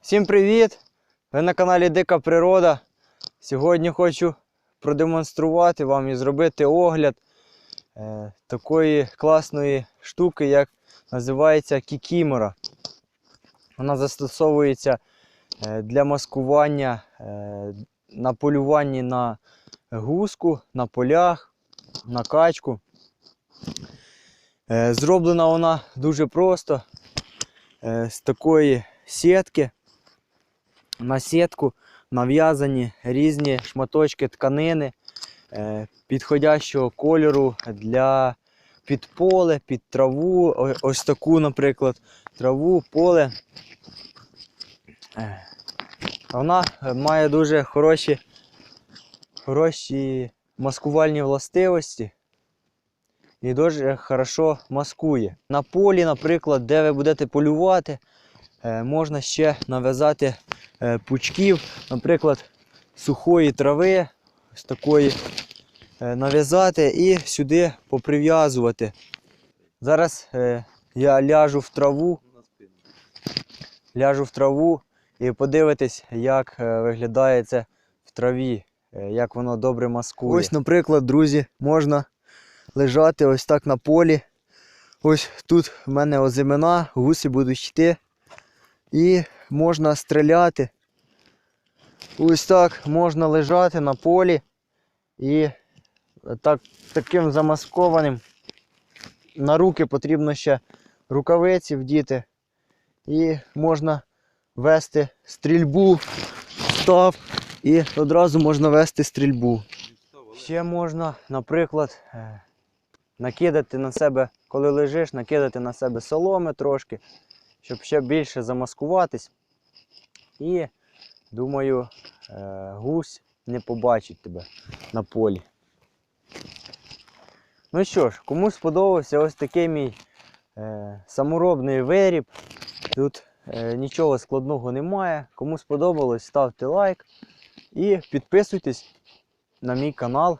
Всім привіт! Ви на каналі Дика Природа. Сьогодні хочу продемонструвати вам і зробити огляд е, такої класної штуки, як називається кікімора. Вона застосовується е, для маскування е, на полюванні на гуску, на полях, на качку. Е, Зроблена вона дуже просто е, з такої сітки. На сітку нав'язані різні шматочки тканини е, підходящого кольору для під поле, під траву. Ось таку, наприклад, траву, поле. Е, Вона має дуже хороші, хороші маскувальні властивості і дуже хорошо маскує. На полі, наприклад, де ви будете полювати, е, можна ще нав'язати пучків, наприклад, сухої трави, ось такої е, нав'язати і сюди поприв'язувати. Зараз е, я ляжу в траву, ляжу в траву і подивитись, як е, виглядає це в траві, е, як воно добре маскує. Ось, наприклад, друзі, можна лежати ось так на полі. Ось тут в мене озимина, гуси будуть йти. І можна стріляти. Ось так можна лежати на полі і так, таким замаскованим. На руки потрібно ще рукавиці вдіти. І можна вести стрільбу, став, і одразу можна вести стрільбу. Ще можна, наприклад, е, накидати на себе, коли лежиш, накидати на себе соломи трошки, щоб ще більше замаскуватись. І думаю, е, гусь не побачить тебе на полі. Ну що ж, кому сподобався ось такий мій е, саморобний виріб. Тут е, нічого складного немає. Кому сподобалось, ставте лайк і підписуйтесь на мій канал.